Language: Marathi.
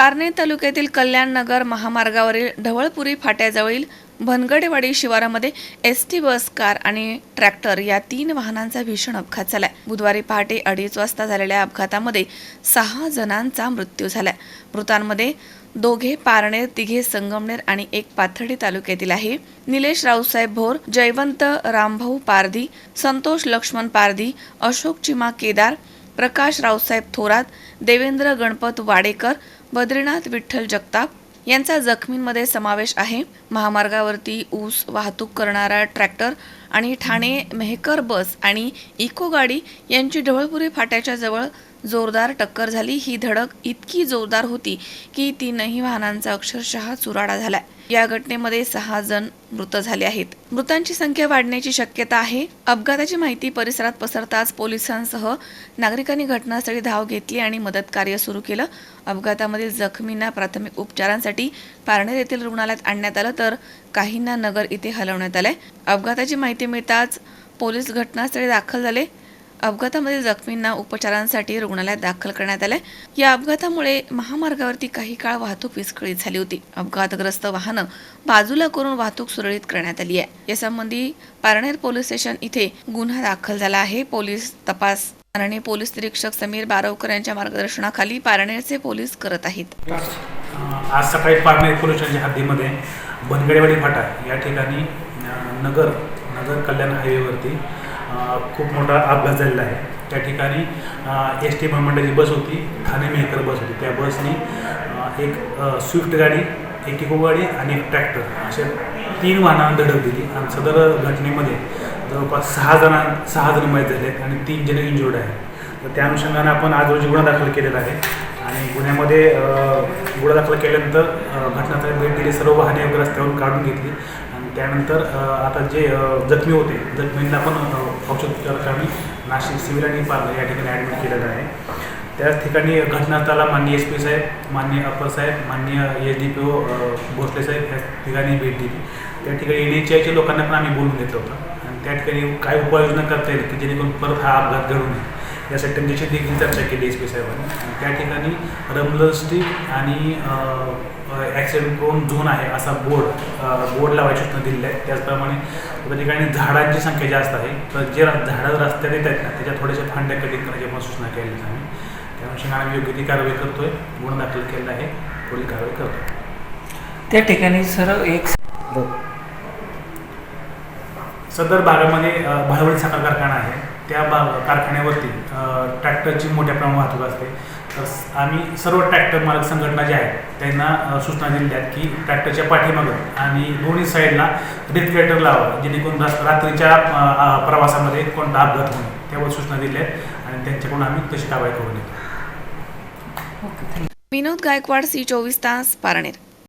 पारणे तालुक्यातील कल्याण नगर महामार्गावरील ढवळपुरी फाट्याजवळील भनगडेवाडी शिवारामध्ये एस टी बस कार आणि ट्रॅक्टर या तीन वाहनांचा भीषण अपघात झालाय. बुधवारी पहाटे अडीच वाजता झालेल्या अपघातामध्ये सहा जणांचा मृत्यू झालाय. मृतांमध्ये दोघे पारनेर तिघे संगमनेर आणि एक पाथर्डी तालुक्यातील आहे. निलेश रावसाहेब भोर जयवंत रामभाऊ पारधी संतोष लक्ष्मण पारधी अशोक चिमा केदार प्रकाश रावसाहेब थोरात देवेंद्र गणपत वाडेकर बद्रीनाथ विठ्ठल जगताप यांचा जखमींमध्ये समावेश आहे. महामार्गावरती ऊस वाहतूक करणारा ट्रॅक्टर आणि ठाणे मेहकर बस आणि इको गाडी यांची ढवळपुरी फाट्याच्या जवळ जोरदार टक्कर झाली. ही धडक इतकी जोरदार होती की तीनही वाहनांचा अक्षरशः चुराडा झालाय. या घटनेमध्ये सहा जण मृत झाले आहेत. मृतांची संख्या वाढण्याची शक्यता आहे. अपघाताची माहिती परिसरात पसरताच पोलिसांसह नागरिकांनी घटनास्थळी धाव घेतली आणि मदत कार्य सुरू केलं. अपघातामधील जखमींना प्राथमिक उपचारांसाठी पारनेर येथील रुग्णालयात आणण्यात आलं तर काहींना नगर इथे हलवण्यात आलंय. अपघाताची माहिती मिळताच पोलीस घटनास्थळी दाखल झाले. अपघातामध्ये जखमींना उपचारांसाठी रुग्णालयात दाखल करण्यात आलंय. या अपघातामुळे महामार्गावरती काही काळ वाहतूक विस्कळीत झाली होती. अपघातग्रस्त वाहनं बाजूला करून वाहतूक सुरळीत करण्यात आली आहे. यासंबंधी पारनेर पोलीस स्टेशन इथे गुन्हा दाखल झाला आहे. पोलीस तपास पारणे पोलीस निरीक्षक समीर बारवकर यांच्या मार्गदर्शनाखाली पारनेरचे पोलीस करत आहेत. आज सकाळी पारनेर पोलीस स्टेशनच्या हद्दीमध्ये बनगडेवाडी फाटा या ठिकाणी नगर नगर कल्याण हायवेवरती खूप मोठा अपघात झालेला आहे. त्या ठिकाणी एस टी महामंडळाची बस होती ठाणे मेहकर बस होती. त्या बसने एक स्विफ्ट गाडी एक इको गाडी आणि एक ट्रॅक्टर अशा तीन वाहनांना धडक दिली आणि सदर घटनेमध्ये जवळपास सहा जणां सहा जण मयत झाले आहेत आणि तीन जण इंजुर्ड आहेत. तर त्या अनुषंगाने आपण आज रोजी गुन्हा दाखल केलेला आहे आणि गुन्ह्यामध्ये गुन्हा दाखल केल्यानंतर घटनास्थळी भेट दिली सर्व वाहने रस्त्यावरून काढून घेतली त्यानंतर आता जे जखमी होते जखमींना पण अ, औषधोपचारासाठी नाशिक सिव्हिल आणि पार्लर या ठिकाणी ॲडमिट केलेलं आहे. त्याच ठिकाणी घटनास्थळाला माननीय एस पी साहेब माननीय अप्पर साहेब माननीय S D P O Bhosale साहेब या ठिकाणी भेट दिली. त्या ठिकाणी एन एच आयच्या लोकांना पण आम्ही बोलून घेतलं होतं. आणि त्या ठिकाणी काय उपाययोजना करता येईल की जेणेकरून परत हा अपघात घडू नये? यासाठी त्यांच्याशी देखील चर्चा केली एस पी साहेबांनी. त्या ठिकाणी रमल स्ट्रीट आणि ॲक्सिडेंट प्रोन झोन आहे असा बोर्ड बोर्ड लावायची सूचना दिलेल्या आहेत त्याचप्रमाणे त्या ठिकाणी झाडांची संख्या जास्त आहे. तर जे झाडं रस्त्यात येत आहेत ना त्याच्या थोड्याशा फांद्या कटिंग करण्याच्या पण सूचना आहेत आम्ही त्या अनुषंगाने आम्ही योग्य ती कारवाई करतोय. गुन्हा दाखल केलेला आहे. पुढील कारवाई करतोय. त्या ठिकाणी सर एक सदर भागामध्ये भाळवडी साखर कारखाना आहे. त्या बा कारखान्यावरती ट्रॅक्टरची मोठ्या प्रमाणात वाहतूक असते. तर आम्ही सर्व ट्रॅक्टर मालक संघटना ज्या आहेत त्यांना सूचना दिलेल्या आहेत की ट्रॅक्टरच्या पाठीमागं आणि दोन्ही साईडला रिफ्लेक्टर लावा जेणेकरून रात्रीच्या प्रवासामध्ये कोणता अपघात होईल त्यावर सूचना दिल्या आहेत आणि त्यांच्याकडून आम्ही तशी कारवाई करून घेतो. विनोद गायकवाड सी चोवीस तास पारनेर.